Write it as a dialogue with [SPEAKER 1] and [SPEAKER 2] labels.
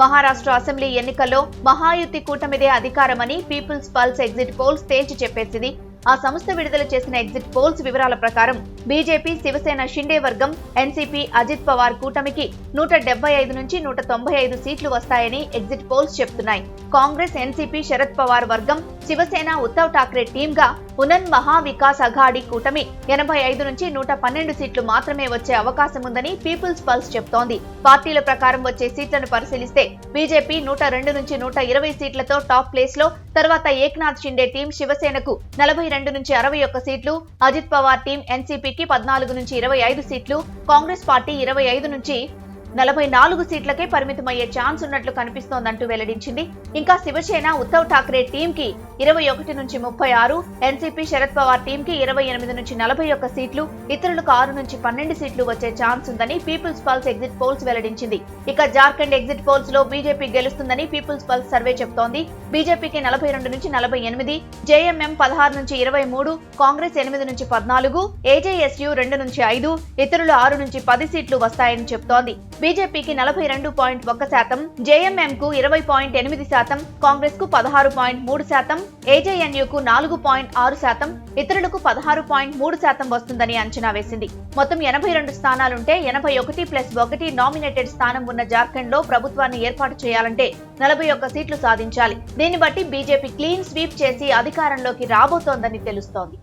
[SPEAKER 1] Maharashtra assembly ఎన్నికల్లో మహాయుతి కూటమిదే అధికారమని పీపుల్స్ పల్స్ ఎగ్జిట్ పోల్స్ తేల్చి చెప్పేసింది. ఆ సంస్థ విడుదల చేసిన ఎగ్జిట్ పోల్స్ వివరాల ప్రకారం బీజేపీ శివసేన షిండే వర్గం ఎన్సీపీ అజిత్ పవార్ కూటమికి నూట డెబ్బై ఐదు నుంచి నూట తొంభై ఐదు సీట్లు వస్తాయని ఎగ్జిట్ పోల్స్ చెప్తున్నాయి. కాంగ్రెస్ ఎన్సీపీ శరద్ పవార్ వర్గం శివసేన ఉద్ధవ్ ఠాక్రే టీంగా ఉనన్ మహావికాస్ అఘాడీ కూటమి ఎనభై ఐదు నుంచి నూట పన్నెండు సీట్లు మాత్రమే వచ్చే అవకాశం ఉందని పీపుల్స్ పల్స్ చెప్తోంది. పార్టీల ప్రకారం వచ్చే సీట్లను పరిశీలిస్తే బీజేపీ నూట రెండు నుంచి నూట ఇరవై సీట్లతో టాప్ ప్లేస్లో తర్వాత ఏక్నాథ్ షిండే టీం శివసేనకు నలభై రెండు నుంచి అరవై ఒక్క సీట్లు అజిత్ పవార్ టీం ఎన్సీపీ టీడీపీకి పద్నాలుగు నుంచి ఇరవై ఐదు సీట్లు కాంగ్రెస్ పార్టీ ఇరవై ఐదు నుంచి నలభై నాలుగు సీట్లకే పరిమితమయ్యే ఛాన్స్ ఉన్నట్లు కనిపిస్తోందంటూ వెల్లడించింది. ఇంకా శివసేన ఉద్ధవ్ ఠాక్రే టీం కి ఇరవై ఒకటి నుంచి ముప్పై ఆరు. ఎన్సీపీ శరద్ పవార్ టీం కి ఇరవై ఎనిమిది నుంచి నలభై ఒక్క సీట్లు. ఇతరులకు ఆరు నుంచి పన్నెండు సీట్లు వచ్చే ఛాన్స్ ఉందని పీపుల్స్ పల్స్ ఎగ్జిట్ పోల్స్ వెల్లడించింది. ఇక జార్ఖండ్ ఎగ్జిట్ పోల్స్లో బీజేపీ గెలుస్తుందని పీపుల్స్ పల్స్ సర్వే చెప్తోంది. బీజేపీకి నలభై రెండు నుంచి నలభై ఎనిమిది. జేఎంఎం పదహారు నుంచి ఇరవై మూడు. కాంగ్రెస్ ఎనిమిది నుంచి పద్నాలుగు. ఏజేఎస్యు రెండు నుంచి ఐదు. ఇతరులు ఆరు నుంచి పది సీట్లు వస్తాయని చెప్తోంది. బీజేపీకి నలభై రెండు పాయింట్ ఒక్క శాతం. జేఎంఎం కు ఇరవై పాయింట్ ఎనిమిది శాతం. కాంగ్రెస్కు పదహారు పాయింట్ మూడు శాతం. ఏజేఎన్యుకు నాలుగు పాయింట్ ఆరు శాతం ఇతరులకు పదహారు పాయింట్ మూడు శాతం వస్తుందని అంచనా వేసింది. మొత్తం ఎనభై రెండు స్థానాలుంటే ఎనభై ఒకటి ప్లస్ ఒకటి నామినేటెడ్ స్థానం ఉన్న జార్ఖండ్లో ప్రభుత్వాన్ని ఏర్పాటు చేయాలంటే నలభై ఒక్క సీట్లు సాధించాలి. దీన్ని బట్టి బీజేపీ క్లీన్ స్వీప్ చేసి అధికారంలోకి రాబోతోందని తెలుస్తోంది.